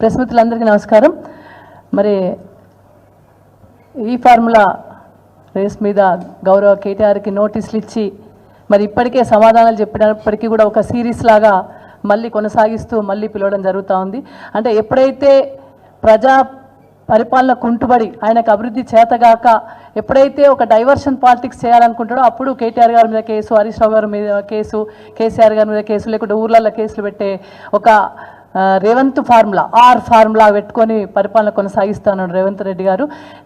Press మిత్రులందరికీ నమస్కారం. మరి ఈ ఫార్ములా రేస్ మీద గౌరవ కేటీఆర్కి నోటీసులు ఇచ్చి మరి ఇప్పటికే సమాధానాలు చెప్పినప్పటికీ కూడా ఒక సిరీస్ లాగా మళ్ళీ కొనసాగిస్తూ మళ్ళీ పిలవడం జరుగుతూ ఉంది. అంటే ఎప్పుడైతే ప్రజా పరిపాలన కుంటుబడి ఆయనకు అభివృద్ధి చేతగాక ఎప్పుడైతే ఒక డైవర్షన్ పాలిటిక్స్ చేయాలనుకుంటాడో అప్పుడు కేటీఆర్ గారి మీద కేసు హరీష్ రావు గారి మీద కేసు కేసీఆర్ గారి మీద కేసు లేకుంటే ఊర్లలో కేసులు పెట్టే ఒక రేవంత్ ఫార్ములా ఆర్ ఫార్ములా పెట్టుకొని పరిపాలన కొనసాగిస్తున్నాడు రేవంత్ రెడ్డి గారు.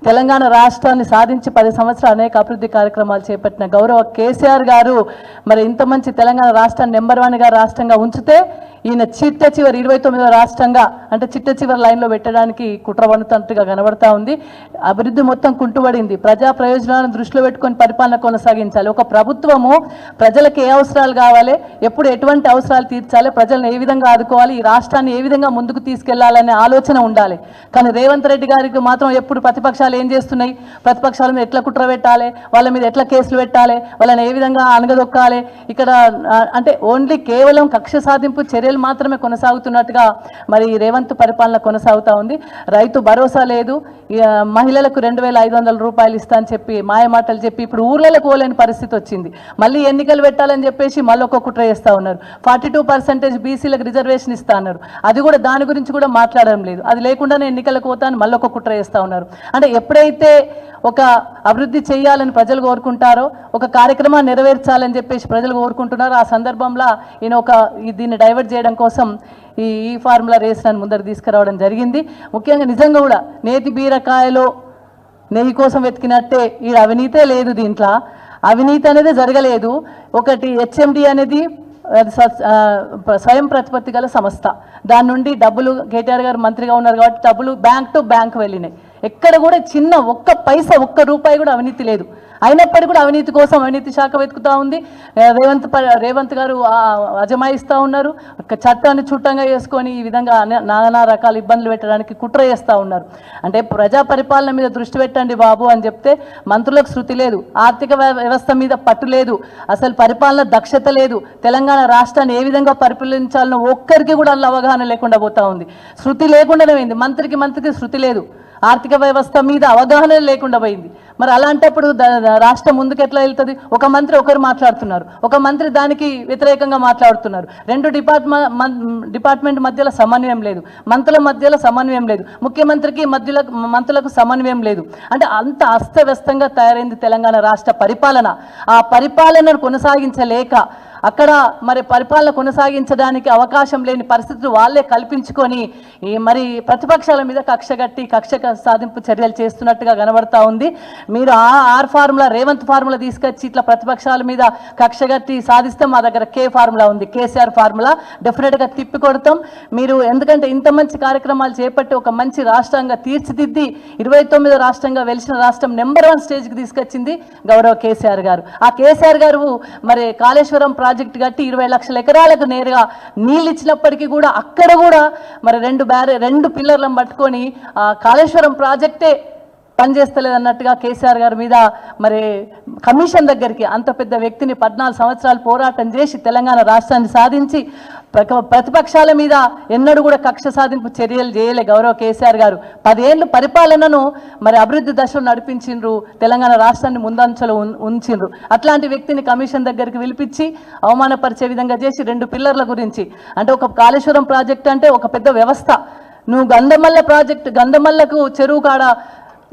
తెలంగాణ రాష్ట్రాన్ని సాధించి పది సంవత్సరాలు అనేక అభివృద్ధి కార్యక్రమాలు చేపట్టిన గౌరవ కేసీఆర్ గారు మరి ఇంత మంచి తెలంగాణ రాష్ట్రాన్ని నెంబర్ వన్గా రాష్ట్రంగా ఉంచితే ఈయన చిట్ట చివరి ఇరవై తొమ్మిదో రాష్ట్రంగా అంటే చిట్ట చివరి లైన్లో పెట్టడానికి కుట్ర పన్నుతున్నట్టుగా కనబడతా ఉంది. అభివృద్ధి మొత్తం కుంటుపడింది ప్రజా ప్రయోజనాలను దృష్టిలో పెట్టుకొని పరిపాలన కొనసాగించాలి. ఒక ప్రభుత్వము ప్రజలకు ఏ అవసరాలు కావాలి ఎప్పుడు ఎటువంటి అవసరాలు తీర్చాలి ప్రజలను ఏ విధంగా ఆదుకోవాలి ఈ రాష్ట్రాన్ని ఏ విధంగా ముందుకు తీసుకెళ్ళాలనే ఆలోచన ఉండాలి. కానీ రేవంత్ రెడ్డి గారికి మాత్రం ఎప్పుడు ప్రతిపక్షాలు ఏం చేస్తున్నాయి? ప్రతిపక్షాల మీద ఎట్లా కుట్ర పెట్టాలి? వాళ్ళ మీద ఎట్లా కేసులు పెట్టాలి? వాళ్ళని ఏ విధంగా అనగదొక్కాలి? ఇక్కడ అంటే ఓన్లీ కేవలం కక్ష సాధింపు చర్యలు మాత్రమే కొనసాగుతున్నట్టుగా మరి రేవంత్ పరిపాలన కొనసాగుతూ ఉంది. రైతు భరోసా లేదు. మహిళలకు రెండు వేల ఐదు వందల రూపాయలు ఇస్తా అని చెప్పి మాయమాటలు చెప్పి ఇప్పుడు ఊర్లకు పోలేని పరిస్థితి వచ్చింది. మళ్ళీ ఎన్నికలు పెట్టాలని చెప్పేసి మళ్ళీ ఒక కుట్ర చేస్తూ ఉన్నారు. ఫార్టీ టూ పర్సెంటేజ్ బీసీలకు రిజర్వేషన్ ఇస్తా అన్నారు. అది కూడా దాని గురించి కూడా మాట్లాడడం లేదు. అది లేకుండానే ఎన్నికలకు పోతాను మళ్ళీ ఒక కుట్ర చేస్తూ ఉన్నారు. అంటే ఎప్పుడైతే ఒక అభివృద్ధి చేయాలని ప్రజలు కోరుకుంటారో ఒక కార్యక్రమాన్ని నెరవేర్చాలని చెప్పేసి ప్రజలు కోరుకుంటున్నారో ఆ సందర్భంలో ఈయన ఒక దీన్ని డైవర్ట్ చేయడం కోసం ఈ ఈ ఫార్ములా రేస్లను ముందర తీసుకురావడం జరిగింది. ముఖ్యంగా నిజంగా కూడా నేతి బీరకాయలో నెయ్యి కోసం వెతికినట్టే ఈ అవినీతే లేదు దీంట్లో. అవినీతి అనేది జరగలేదు. ఒకటి హెచ్ఎండి అనేది స్వయం ప్రతిపత్తి గల సంస్థ. దాని నుండి డబ్బులు కేటీఆర్ గారు మంత్రిగా ఉన్నారు కాబట్టి డబ్బులు బ్యాంక్ టు బ్యాంక్ వెళ్ళినాయి. ఎక్కడ కూడా చిన్న ఒక్క పైసా ఒక్క రూపాయి కూడా అవినీతి లేదు. అయినప్పటికీ కూడా అవినీతి కోసం అవినీతి శాఖ వెతుకుతా ఉంది. రేవంత్ రేవంత్ గారు అజమాయిస్తూ ఉన్నారు. ఒక చట్టాన్ని చుట్టంగా చేసుకొని ఈ విధంగా నానా రకాల ఇబ్బందులు పెట్టడానికి కుట్ర చేస్తూ ఉన్నారు. అంటే ప్రజా పరిపాలన మీద దృష్టి పెట్టండి బాబు అని చెప్తే మంత్రులకు శృతి లేదు. ఆర్థిక వ్యవస్థ మీద పట్టు లేదు. అసలు పరిపాలన దక్షత లేదు. తెలంగాణ రాష్ట్రాన్ని ఏ విధంగా పరిపాలించాలనో ఒక్కరికి కూడా అల్ల అవగాహన లేకుండా పోతా ఉంది. శృతి లేకుండానే అయింది మంత్రికి మంత్రికి శృతి లేదు. ఆర్థిక వ్యవస్థ మీద అవగాహన లేకుండా పోయింది. మరి అలాంటప్పుడు రాష్ట్రం ముందుకు ఎట్లా వెళ్తుంది? ఒక మంత్రి ఒకరు మాట్లాడుతున్నారు. ఒక మంత్రి దానికి వ్యతిరేకంగా మాట్లాడుతున్నారు. రెండు డిపార్ట్మెంట్ డిపార్ట్మెంట్ మధ్యలో సమన్వయం లేదు. మంత్రుల మధ్యలో సమన్వయం లేదు. ముఖ్యమంత్రికి మధ్యలో మంత్రులకు సమన్వయం లేదు. అంటే అంత అస్తవ్యస్తంగా తయారైంది తెలంగాణ రాష్ట్ర పరిపాలన. ఆ పరిపాలనను కొనసాగించలేక అక్కడ మరి పరిపాలన కొనసాగించడానికి అవకాశం లేని పరిస్థితులు వాళ్ళే కల్పించుకొని ఈ మరి ప్రతిపక్షాల మీద కక్ష కట్టి కక్ష సాధింపు చర్యలు చేస్తున్నట్టుగా కనబడతా ఉంది. మీరు ఆ ఆర్ ఫార్ములా రేవంత్ ఫార్ములా తీసుకొచ్చి ఇట్లా ప్రతిపక్షాల మీద కక్ష కట్టి సాధిస్తే మా దగ్గర కే ఫార్ములా ఉంది. కేసీఆర్ ఫార్ములా డెఫినెట్గా తిప్పి కొడతాం మీరు ఎందుకంటే ఇంత మంచి కార్యక్రమాలు చేపట్టి ఒక మంచి రాష్ట్రంగా తీర్చిదిద్ది ఇరవై తొమ్మిదో రాష్ట్రంగా వెలిసిన రాష్ట్రం నెంబర్ వన్ స్టేజ్కి తీసుకొచ్చింది గౌరవ కేసీఆర్ గారు. ఆ కేసీఆర్ గారు మరి కాళేశ్వరం ప్రాజెక్ట్ కట్టి ఇరవై లక్షల ఎకరాలకు నేరుగా నీళ్ళు ఇచ్చినప్పటికీ కూడా అక్కడ కూడా మరి రెండు బ్యారే రెండు పిల్లర్లను పట్టుకొని కాళేశ్వరం ప్రాజెక్టే పనిచేస్తలేదు అన్నట్టుగా కేసీఆర్ గారి మీద మరి కమిషన్ దగ్గరికి అంత పెద్ద వ్యక్తిని పద్నాలుగు సంవత్సరాలు పోరాటం చేసి తెలంగాణ రాష్ట్రాన్ని సాధించి ప్రతిపక్షాల మీద ఎన్నడూ కూడా కక్ష సాధింపు చర్యలు చేయలే గౌరవ కేసీఆర్ గారు. పదేళ్ళు పరిపాలనను మరి అభివృద్ధి దశలో నడిపించిండ్రు తెలంగాణ రాష్ట్రాన్ని ముందంచలో ఉంచిండ్రు. అట్లాంటి వ్యక్తిని కమిషన్ దగ్గరికి పిలిపించి అవమానపరిచే విధంగా చేసి రెండు పిల్లర్ల గురించి. అంటే ఒక కాళేశ్వరం ప్రాజెక్ట్ అంటే ఒక పెద్ద వ్యవస్థ. నువ్వు గంధమల్ల ప్రాజెక్ట్ గంధమల్లకు చెరువు కాడ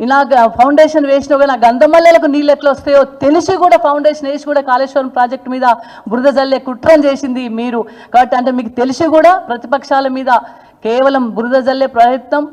ఇలా ఫౌండేషన్ వేసినావు కానీ ఆ గంధమల్లెలకు నీళ్ళు ఎట్లా వస్తాయో తెలిసి కూడా ఫౌండేషన్ వేసి కూడా కాళేశ్వరం ప్రాజెక్ట్ మీద బురద జల్లే కుట్రం చేసింది మీరు. కాబట్టి అంటే మీకు తెలిసి కూడా ప్రతిపక్షాల మీద కేవలం బురద జల్లే ప్రయత్నం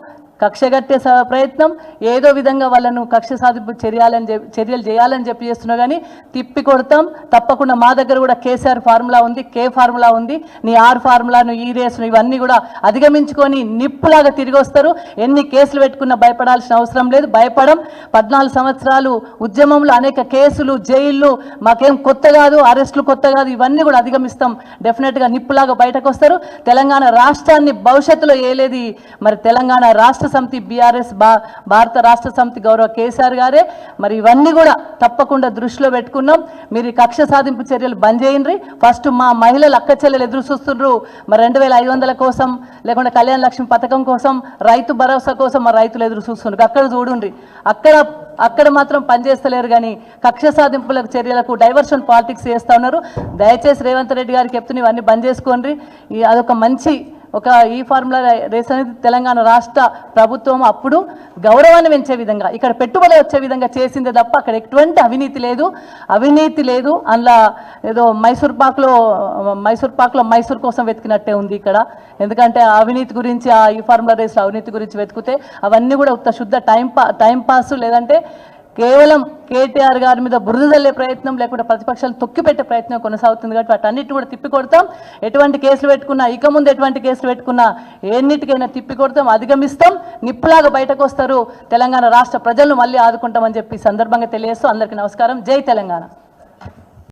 కక్ష కట్టే స- ప్రయత్నం ఏదో విధంగా వాళ్ళను కక్ష సాధింపు చర్యాలని చర్యలు చేయాలని చెప్పి చేస్తున్నా కానీ తిప్పి కొడతాం. తప్పకుండా మా దగ్గర కూడా కేసీఆర్ ఫార్ములా ఉంది కే ఫార్ములా ఉంది. నీ ఆర్ ఫార్ములాను ఈ రేసును ఇవన్నీ కూడా అధిగమించుకొని నిప్పులాగా తిరిగి వస్తారు. ఎన్ని కేసులు పెట్టుకున్నా భయపడాల్సిన అవసరం లేదు. భయపడం. పద్నాలుగు సంవత్సరాలు ఉద్యమంలో అనేక కేసులు జైళ్ళు మాకేం కొత్త కాదు అరెస్టులు కొత్త కాదు ఇవన్నీ కూడా అధిగమిస్తాం. డెఫినెట్గా నిప్పులాగా బయటకు వస్తారు. తెలంగాణ రాష్ట్రాన్ని భవిష్యత్తులో ఏలేది? మరి తెలంగాణ రాష్ట్ర రాష్ట్ర సమితి బీఆర్ఎస్ బా భారత రాష్ట్ర సమితి గౌరవ కేసీఆర్ గారే. మరి ఇవన్నీ కూడా తప్పకుండా దృష్టిలో పెట్టుకున్నాం. మీరు కక్ష సాధింపు చర్యలు బంద్ చేయండి. ఫస్ట్ మా మహిళలు అక్క చెల్లెలు ఎదురు చూస్తుండ్రు. మరి రెండు వేల ఐదు వందల కోసం లేకుంటే కళ్యాణ లక్ష్మి పథకం కోసం రైతు భరోసా కోసం మా రైతులు ఎదురు చూస్తుండ్రు. అక్కడ చూడండి అక్కడ అక్కడ మాత్రం పనిచేస్తలేరు కానీ కక్ష సాధింపులకు చర్యలకు డైవర్షన్ పాలిటిక్స్ చేస్తూ ఉన్నారు. దయచేసి రేవంత్ రెడ్డి గారికి చెప్తున్న ఇవన్నీ బంద్ చేసుకోండి. ఈ అదొక మంచి ఒక ఈ ఫార్ములా రేస్ అనేది తెలంగాణ రాష్ట్ర ప్రభుత్వం అప్పుడు గౌరవాన్ని పెంచే విధంగా ఇక్కడ పెట్టుబడి వచ్చే విధంగా చేసిందే తప్ప అక్కడ ఎటువంటి అవినీతి లేదు. అవినీతి లేదు. అందులో ఏదో మైసూర్ పాక్లో మైసూర్ పాక్లో మైసూర్ కోసం వెతికినట్టే ఉంది ఇక్కడ. ఎందుకంటే అవినీతి గురించి ఆ ఈ ఫార్ములా రేస్లో అవినీతి గురించి వెతికితే అవన్నీ కూడా ఉత్త శుద్ధ టైం పా టైం పాస్ లేదంటే కేవలం కేటీఆర్ గారి మీద బురదల్లే ప్రయత్నం లేకుంటే ప్రతిపక్షాలు తొక్కిపెట్టే ప్రయత్నం కొనసాగుతుంది కాబట్టి వాటన్నిటి కూడా తిప్పి కొడతాం. ఎటువంటి కేసులు పెట్టుకున్నా ఇక ముందు ఎటువంటి కేసులు పెట్టుకున్నా ఎన్నిటికైనా తిప్పి కొడతాం అధిగమిస్తాం. నిప్పులాగా బయటకు వస్తారు. తెలంగాణ రాష్ట్ర ప్రజలను మళ్ళీ ఆదుకుంటామని చెప్పి సందర్భంగా తెలియజేస్తూ అందరికీ నమస్కారం. జై తెలంగాణ.